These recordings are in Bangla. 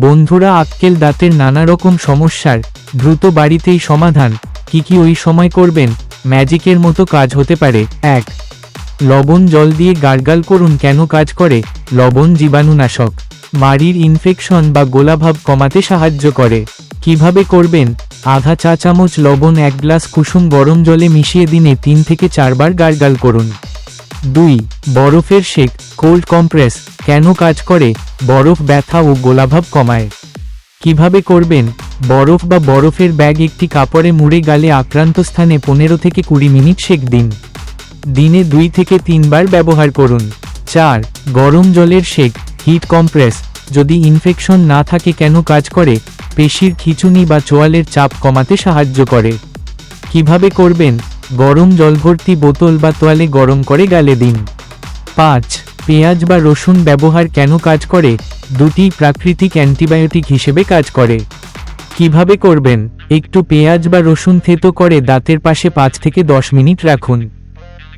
বন্ধুরা আক্কেল দাঁতের নানা রকম সমস্যার দ্রুত বাড়িতেই সমাধান। কি কি ওই সময় করবেন? ম্যাজিকের মতো কাজ হতে পারে। এক, লবণ জল দিয়ে গার্গাল করুন কেন কাজ করে? লবণ জীবাণুনাশক। মাড়ির ইনফেকশন বা গোলাভাব কমাতে সাহায্য করে। কীভাবে করবেন? আধা চা চামচ লবণ, এক গ্লাস কুসুম গরম জলে মিশিয়ে দিনে তিন থেকে চারবার গার্গাল করুন। দুই, বরফের শেক কোল্ড কম্প্রেস কেন কাজ করে? বরফ ব্যথা ও গোলাভাব কমায়। কীভাবে করবেন? বরফ বা বরফের ব্যাগ একটি কাপড়ে মুড়ে গালে আক্রান্ত স্থানে পনেরো থেকে কুড়ি মিনিট সেক দিন। দিনে দুই থেকে তিনবার ব্যবহার করুন। চার, গরম জলের শেক হিট কম্প্রেস যদি ইনফেকশন না থাকে কেন কাজ করে? পেশির খিচুনি বা চোয়ালের চাপ কমাতে সাহায্য করে। কীভাবে করবেন? গরম জল ভর্তি বোতল বা তোয়ালে গরম করে গালে দিন। পাঁচ, পেঁয়াজ বা রসুন ব্যবহার কেন কাজ করে? দুটি প্রাকৃতিক অ্যান্টিবায়োটিক হিসেবে কাজ করে। কীভাবে করবেন? একটু পেঁয়াজ বা রসুন থেতো করে দাঁতের পাশে পাঁচ থেকে দশ মিনিট রাখুন।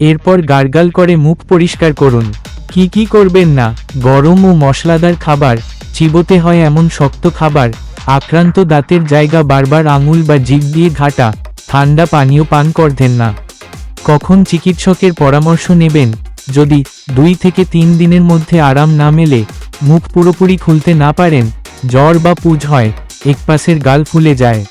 এরপর গার্গাল করে মুখ পরিষ্কার করুন। কি কি করবেন না? গরম ও মশলাদার খাবার, চিবোতে হয় এমন শক্ত খাবার, আক্রান্ত দাঁতের জায়গা বারবার আঙুল বা জিভ দিয়ে ঘাটা ঠান্ডা পানীয় পান করতেন না। কখন চিকিৎসকের পরামর্শ নেবেন, যদি দুই থেকে তিন দিনের মধ্যে আরাম না মেলে, মুখ পুরোপুরি খুলতে না পারেন, জ্বর বা পুজ হয়, একপাশের গাল ফুলে যায়।